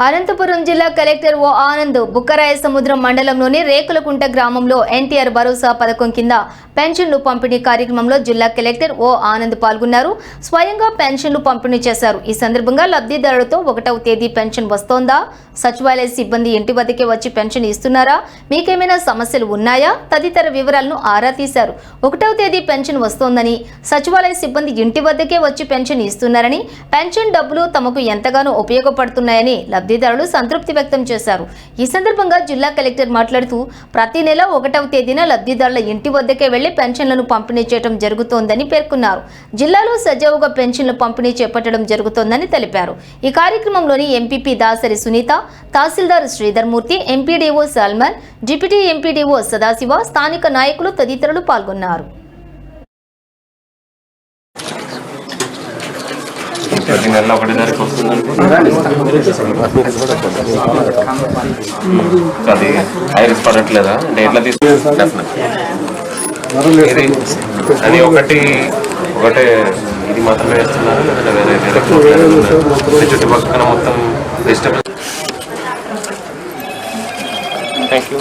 అనంతపురం జిల్లా కలెక్టర్ ఓ ఆనంద్ బుక్కరాయ సముద్రం మండలంలోని రేకులకుంట గ్రామంలో ఎన్టీఆర్ భరోసా పథకం కింద పెన్షన్లు పంపిణీ కార్యక్రమంలో జిల్లా కలెక్టర్ ఓ ఆనంద్ పాల్గొన్నారు. స్వయంగా పెన్షన్లు పంపిణీ చేశారు. ఈ సందర్భంగా లబ్ధిదారులతో ఒకటవ తేదీ పెన్షన్ వస్తోందా? సచివాలయ సిబ్బంది ఇంటి వద్దకే వచ్చి పెన్షన్ ఇస్తున్నారా? మీకేమైనా సమస్యలు ఉన్నాయా? తదితర వివరాలను ఆరా తీశారు. ఒకటవ తేదీ పెన్షన్ వస్తోందని సచివాలయ సిబ్బంది ఇంటి వద్దకే వచ్చి పెన్షన్ ఇస్తున్నారని పెన్షన్ డబ్బులు తమకు ఎంతగానో ఉపయోగపడుతున్నాయని లబ్ధిదారులు సంతృప్తి వ్యక్తం చేశారు. ఈ సందర్భంగా జిల్లా కలెక్టర్ మాట్లాడుతూ ప్రతి నెల ఒకటవ తేదీన లబ్ధిదారుల ఇంటి వద్దకే వెళ్ళి పెన్షన్లను పంపిణీ చేయడం జరుగుతోందని పేర్కొన్నారు. జిల్లాలో సజావుగా పెన్షన్లు పంపిణీ చేపట్టడం జరుగుతోందని తెలిపారు. ఈ కార్యక్రమంలోని MPP Dasari Sunitha tahsildar Sridharmurthy MPDO Salman deputy MPDO Sadashiva స్థానిక నాయకులు తదితరులు పాల్గొన్నారు. ప్రతి నెల ఒకటి తారీఖు వస్తుందంటే అది ఐరిస్ పడట్లేదా? అంటే ఎట్లా తీసుకుంటారు అది ఒకటి ఒకటే ఇది మాత్రమే వేస్తున్నారు లేదంటే వేరే వేరే చుట్టుపక్కల మొత్తం డిస్టర్బెన్స్ థ్యాంక్ యూ